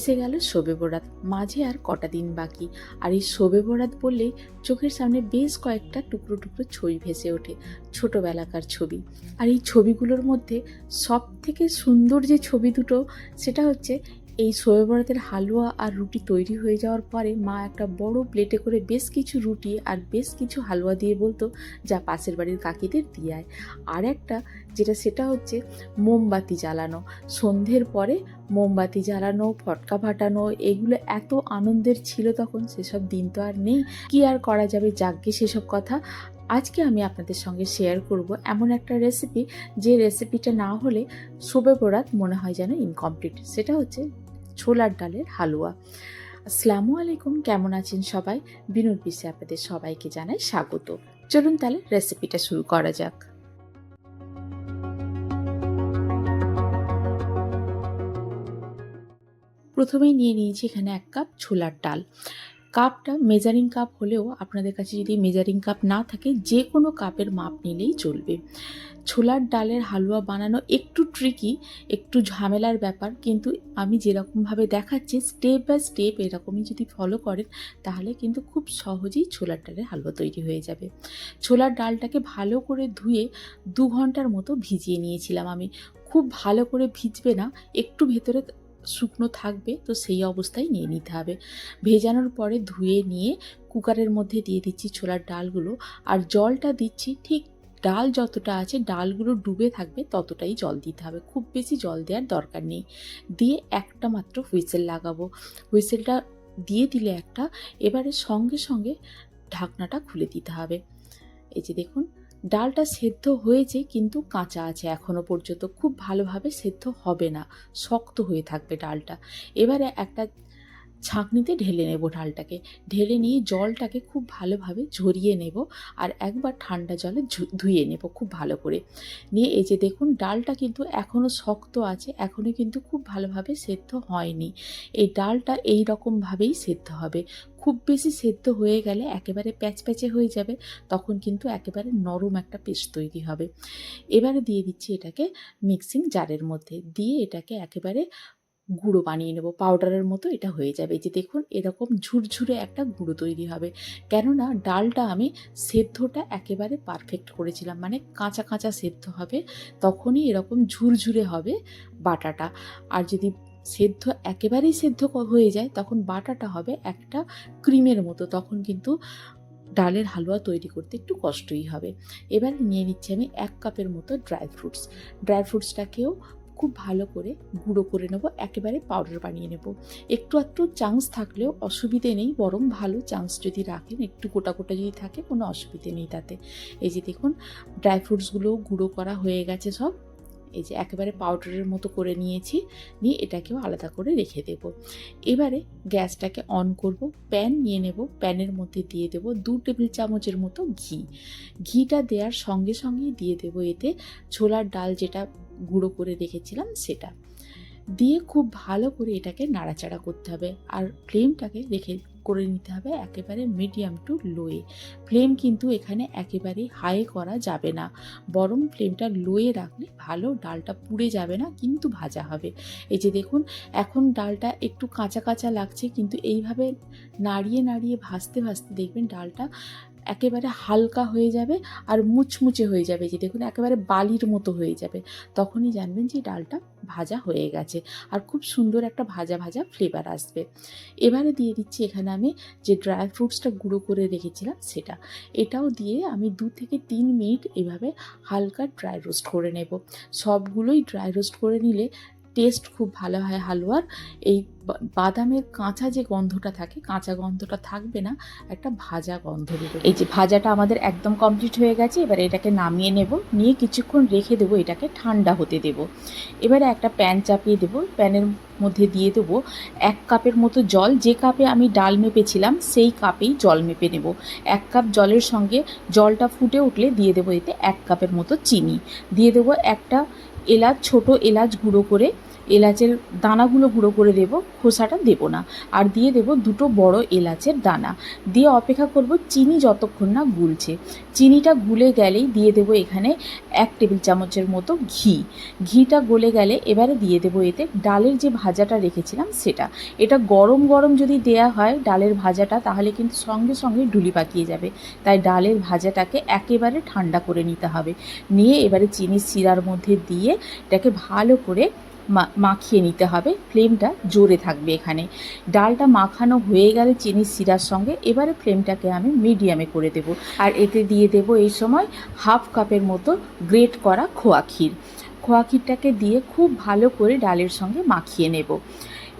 এসে গেল শোবে বরাত। মাঝে আর কটা দিন বাকি। আর এই শোবে বরাত বললেই চোখের সামনে বেশ কয়েকটা টুকরো টুকরো ছবি ভেসে ওঠে, ছোটোবেলাকার ছবি। আর এই ছবিগুলোর মধ্যে সব থেকে সুন্দর যে ছবি দুটো, সেটা হচ্ছে এই শোবে বরাতের হালুয়া আর রুটি তৈরি হয়ে যাওয়ার পরে মা একটা বড় প্লেটে করে বেশ কিছু রুটি আর বেশ কিছু হালুয়া দিয়ে বলতো, যা পাশের বাড়ির কাকিদের দিয়ে আয়। আর একটা যেটা সেটা হচ্ছে মোমবাতি জ্বালানো। সন্ধ্যের পরে মোমবাতি জ্বালানো, ফটকা ফাটানো, এগুলো এত আনন্দের ছিল তখন, সেসব দিন তো আর নেই। কি আর করা যাবে? যাগ্যে সেসব কথা। আজকে আমি আপনাদের সঙ্গে শেয়ার করব এমন একটা রেসিপি যে রেসিপিটা না হলে শোবে বরাত মনে হয় যেন ইনকমপ্লিট সেটা হচ্ছে ছোলার ডালের হালুয়া। আসসালামু আলাইকুম, কেমন আছেন সবাই? বিনুর পিসে আপনাদের সবাইকে জানাই স্বাগত। চলুন তাহলে রেসিপিটা শুরু করা যাক। প্রথমেই নিয়ে নিয়েছি এখানে এক কাপ ছোলার ডাল। কাপটা মেজারিং কাপ হলেও আপনাদের কাছে যদি মেজারিং কাপ না থাকে যে কোনো কাপের মাপ নিলেই চলবে। ছোলার ডালের হালুয়া বানানো একটু ট্রিকি একটু ঝামেলার ব্যাপার, কিন্তু আমি যেরকমভাবে দেখাচ্ছি স্টেপ বাই স্টেপ এরকমই যদি ফলো করেন, তাহলে কিন্তু খুব সহজেই ছোলার ডালের হালুয়া তৈরি হয়ে যাবে। ছোলার ডালটাকে ভালো করে ধুয়ে দু ঘণ্টার মতো ভিজিয়ে নিয়েছিলাম আমি। খুব ভালো করে ভিজবে না, একটু ভেতরে শুকনো থাকবে, তো সেই অবস্থায় নিয়ে নিতে হবে। ভেজানোর পরে ধুয়ে নিয়ে কুকারের মধ্যে দিয়ে দিচ্ছি ছোলার ডালগুলো। আর জলটা দিচ্ছি, ঠিক ডাল যতটা আছে, ডালগুলো ডুবে থাকবে ততটাই জল দিতে হবে। খুব বেশি জল দেওয়ার দরকার নেই। দিয়ে একটা মাত্র হুইসেল লাগাবো। হুইসেলটা দিয়ে দিলে একটা, এবারে সঙ্গে সঙ্গে ঢাকনাটা খুলে দিতে হবে। এই যে দেখুন ডালটা সেদ্ধ হয়েছে কিন্তু কাঁচা আছে এখনও পর্যন্ত। খুব ভালোভাবে সেদ্ধ হবে না, শক্ত হয়ে থাকবে ডালটা। এবারে একটা ছাঁকনিতে ঢেলে নেব ডালটাকে। ঢেলে নিয়ে জলটাকে খুব ভালোভাবে ঝরিয়ে নেব আর একবার ঠান্ডা জলে ধুয়ে নেব খুব ভালো করে। নিয়ে এই যে দেখুন, ডালটা কিন্তু এখনও শক্ত আছে এখনও কিন্তু খুব ভালোভাবে সেদ্ধ হয়নি। এই ডালটা এই রকমভাবেই সেদ্ধ হবে। খুব বেশি সেদ্ধ হয়ে গেলে একেবারে প্যাচপ্যাচে হয়ে যাবে, তখন কিন্তু একেবারে নরম একটা পেস্ট তৈরি হবে। এবারে দিয়ে দিচ্ছি এটাকে মিক্সিং জারের মধ্যে। দিয়ে এটাকে একেবারে গুঁড়ো বানিয়ে নেব পাউডারের মতো এটা হয়ে যাবে। যে দেখুন, এরকম ঝুরঝুরে একটা গুঁড়ো তৈরি হবে। কেননা ডালটা আমি সেদ্ধটা একেবারে পারফেক্ট করেছিলাম মানে কাঁচা কাঁচা সেদ্ধ হবে, তখনই এরকম ঝুরঝুরে হবে বাটাটা। আর যদি সেদ্ধ একেবারেই সেদ্ধ হয়ে যায়, তখন বাটাটা হবে একটা ক্রিমের মতো, তখন কিন্তু ডালের হালুয়া তৈরি করতে একটু কষ্টই হবে। এবার নিয়ে নিচ্ছি আমি এক কাপের মতো ড্রাই ফ্রুটস ড্রাই ফ্রুটসটাকেও খুব ভালো করে গুঁড়ো করে নেব, একেবারে পাউডার বানিয়ে নেব। একটু একটু চান্স থাকলেও অসুবিধে নেই, বরং ভালো চান্স যদি রাখেন, একটু গোটা গোটা যদি থাকে, কোনো অসুবিধে নেই তাতে। এই যে দেখুন ড্রাই ফ্রুটসগুলো গুঁড়ো করা হয়ে গেছে সব। এই যে একেবারে পাউডারের মতো করে নিয়েছি, নিয়ে এটাকেও আলাদা করে রেখে দেব। এবারে গ্যাসটাকে অন করব প্যান নিয়ে নেব, প্যানের মধ্যে দিয়ে দেব দু টেবিল চামচের মতো ঘি। ঘিটা দেওয়ার সঙ্গে সঙ্গেই দিয়ে দেব এতে ছোলার ডাল যেটা গুঁড়ো করে রেখেছিলাম সেটা। দিয়ে খুব ভালো করে এটাকে নাড়াচাড়া করতে হবে। আর ফ্লেমটাকে রেখে করে নিতে হবে একেবারে মিডিয়াম টু লোয়ে। ফ্লেম কিন্তু এখানে একেবারেই হাই করা যাবে না। বরং ফ্লেমটা লোয়ে রাখলে ভালো ডালটা পুড়ে যাবে না, কিন্তু ভাজা হবে। এই যে দেখুন, এখন ডালটা একটু কাঁচা কাঁচা লাগছে, কিন্তু এইভাবে নাড়িয়ে নাড়িয়ে ভাজতে ভাজতে দেখবেন ডালটা একেবারে হালকা হয়ে যাবে আর মুচমুচে হয়ে যাবে যে দেখুন একেবারে বালির মতো হয়ে যাবে। তখনই জানবেন যে ডালটা ভাজা হয়ে গেছে আর খুব সুন্দর একটা ভাজা ভাজা ফ্লেভার আসবে। এবারে দিয়ে দিচ্ছি এখানে আমি যে ড্রাই ফ্রুটসটা গুঁড়ো করে রেখেছিলাম সেটা। এটাও দিয়ে আমি দু থেকে তিন মিনিট এভাবে হালকা ড্রাই রোস্ট করে নেব। সবগুলোই ড্রাই রোস্ট করে নিলে টেস্ট খুব ভালো হয় হালুয়ার। এই বাদামের কাঁচা যে গন্ধটা থাকে, কাঁচা গন্ধটা থাকবে না, একটা ভাজা গন্ধ বেরোবে এই যে ভাজাটা আমাদের একদম কমপ্লিট হয়ে গেছে, এবার এটাকে নামিয়ে নেব, নিয়ে কিছুক্ষণ রেখে দেবো, এটাকে ঠান্ডা হতে দেব। এবারে একটা প্যান চাপিয়ে দেবো, প্যানের মধ্যে দিয়ে দেবো এক কাপের মতো জল, যে কাপে আমি ডাল মেপেছিলাম, সেই কাপেই জল মেপে নেব। এক কাপ জলের সঙ্গে জলটা ফুটে উঠলে দিয়ে দেবো এতে এক কাপের মতো চিনি। দিয়ে দেবো একটা এলাচ, ছোট এলাচ গুঁড়ো করে, এলাচের দানাগুলো গুঁড়ো করে দেব, খোসাটা দেব না। আর দিয়ে দেব দুটো বড় এলাচের দানা। দিয়ে অপেক্ষা করব চিনি যতক্ষণ না গুলছে। চিনিটা গুলে গেলেই দিয়ে দেব এখানে এক টেবিল চামচের মতো ঘি। ঘিটা গলে গেলে এবারে দিয়ে দেব এতে ডালের যে ভাজাটা রেখেছিলাম সেটা। এটা গরম গরম যদি দেয়া হয় ডালের ভাজাটা, তাহলে কিন্তু সঙ্গে সঙ্গে ঢুলি পাকিয়ে যাবে। তাই ডালের ভাজাটাকে একেবারে ঠান্ডা করে নিতে হবে। নিয়ে এবারে চিনির শিরার মধ্যে দিয়ে এটাকে ভালো করে মাখিয়ে নিতে হবে। ফ্লেমটা জোরে থাকবে এখানে। ডালটা মাখানো হয়ে গেলে চিনি সিরার সঙ্গে এবারে ফ্লেমটাকে আমি মিডিয়ামে করে দেব। আর এতে দিয়ে দেব এই সময় হাফ কাপের মতো গ্রেট করা খোয়া ক্ষীর। খোয়া ক্ষীরটাকে দিয়ে খুব ভালো করে ডালের সঙ্গে মাখিয়ে নেব।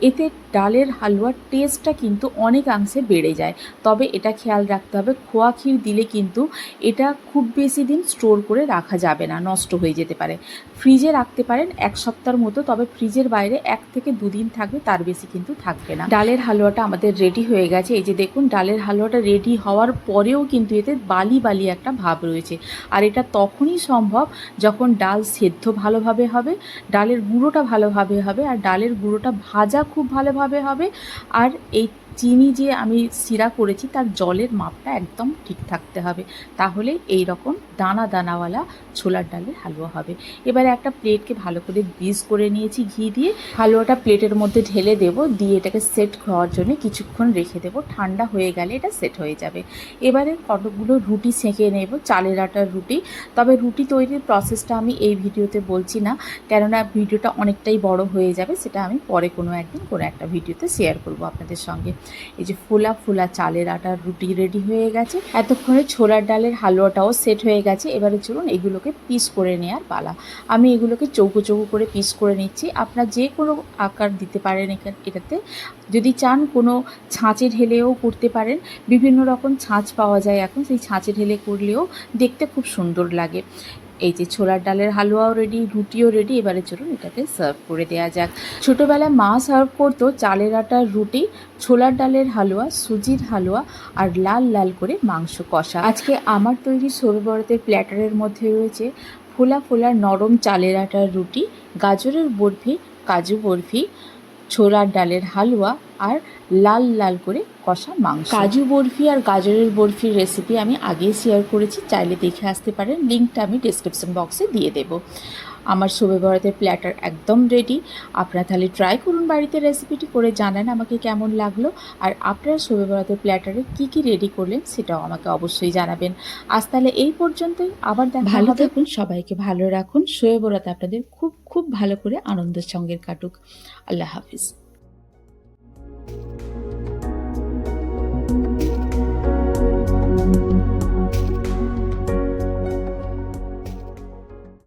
এতে ডালের হালুয়ার টেস্টটা কিন্তু অনেকাংশে বেড়ে যায়। তবে এটা খেয়াল রাখতে হবে, খোয়া ক্ষীর দিলে কিন্তু এটা খুব বেশি দিন স্টোর করে রাখা যাবে না, নষ্ট হয়ে যেতে পারে। ফ্রিজে রাখতে পারেন এক সপ্তাহের মতো, তবে ফ্রিজের বাইরে এক থেকে দুদিন থাকবে, তার বেশি কিন্তু থাকবে না। ডালের হালুয়াটা আমাদের রেডি হয়ে গেছে। এই যে দেখুন, ডালের হালুয়াটা রেডি হওয়ার পরেও কিন্তু এতে বালি বালি একটা ভাব রয়েছে। আর এটা তখনই সম্ভব যখন ডাল সেদ্ধ ভালোভাবে হবে, ডালের গুঁড়োটা ভালোভাবে হবে, আর ডালের গুঁড়োটা ভাজা খুব ভালোভাবে হবে। আর এই চিনি যে আমি সিরা করেছি, তার জলের মাপটা একদম ঠিক থাকতে হবে। তাহলে এই রকম দানা দানাওয়ালা ছোলার ডালের হালুয়া হবে। এবারে একটা প্লেটকে ভালো করে গ্রিস করে নিয়েছি ঘি দিয়ে। হালুয়াটা প্লেটের মধ্যে ঢেলে দেব, দিয়ে এটাকে সেট হওয়ার জন্য কিছুক্ষণ রেখে দেব। ঠান্ডা হয়ে গেলে এটা সেট হয়ে যাবে। এবারে কতগুলো রুটি সেঁকে নেব, চালের আটার রুটি। তবে রুটি তৈরির প্রসেসটা আমি এই ভিডিওতে বলছি না, কেননা ভিডিওটা অনেকটাই বড় হয়ে যাবে, সেটা আমি পরে কোনো একদিন কোনো একটা ভিডিওতে শেয়ার করব আপনাদের সঙ্গে। এই যে ফোলা ফোলা চালের আটার রুটি রেডি হয়ে গেছে। এতক্ষণে ছোলার ডালের হালুয়াটাও সেট হয়ে গেছে। এবারে চলুন এগুলোকে পিস করে নেওয়ার পালা। আমি এগুলোকে চৌকো চৌকো করে পিস করে নিচ্ছি। আপনার যে কোনো আকার দিতে পারেন এখানে এটাতে। যদি চান কোনো ছাঁচে ঢেলেও করতে পারেন। বিভিন্ন রকম ছাঁচ পাওয়া যায় এখন। সেই ছাঁচে ঢেলে করলেও দেখতে খুব সুন্দর লাগে। এই যে ছোলার ডালের হালুয়াও রেডি রুটিও রেডি এবারে চলুন এটাকে সার্ভ করে দেওয়া যাক। ছোটোবেলায় মা সার্ভ করতো চালের আটার রুটি, ছোলার ডালের হালুয়া, সুজির হালুয়া আর লাল লাল করে মাংস কষা। আজকে আমার তৈরি সরু প্ল্যাটারের মধ্যে রয়েছে ফোলা ফোলা নরম চালের আটার রুটি, গাজরের বরফি, কাজু বরফি ছোলার ডালের হালুয়া আর লাল লাল করে কষা মাংস। কাজু বরফি আর গাজরের বরফির রেসিপি আমি আগেই শেয়ার করেছি চাইলে দেখে আসতে পারেন লিঙ্কটা আমি ডিসক্রিপশন বক্সে দিয়ে দেবো। আমার শোবে বরাতের প্ল্যাটার একদম রেডি আপনারা তাহলে ট্রাই করুন বাড়িতে রেসিপিটি করে জানান আমাকে কেমন লাগল। আর আপনারা শোবে বরাতের প্ল্যাটারে কী কী রেডি করলেন সেটাও আমাকে অবশ্যই জানাবেন। আজ তাহলে এই পর্যন্তই আবার দেখা ভালো থাকুন সবাইকে ভালো রাখুন। শোয়ে বরাতে আপনাদের খুব খুব ভালো করে আনন্দের সঙ্গে কাটুক। আল্লাহ হাফিজ।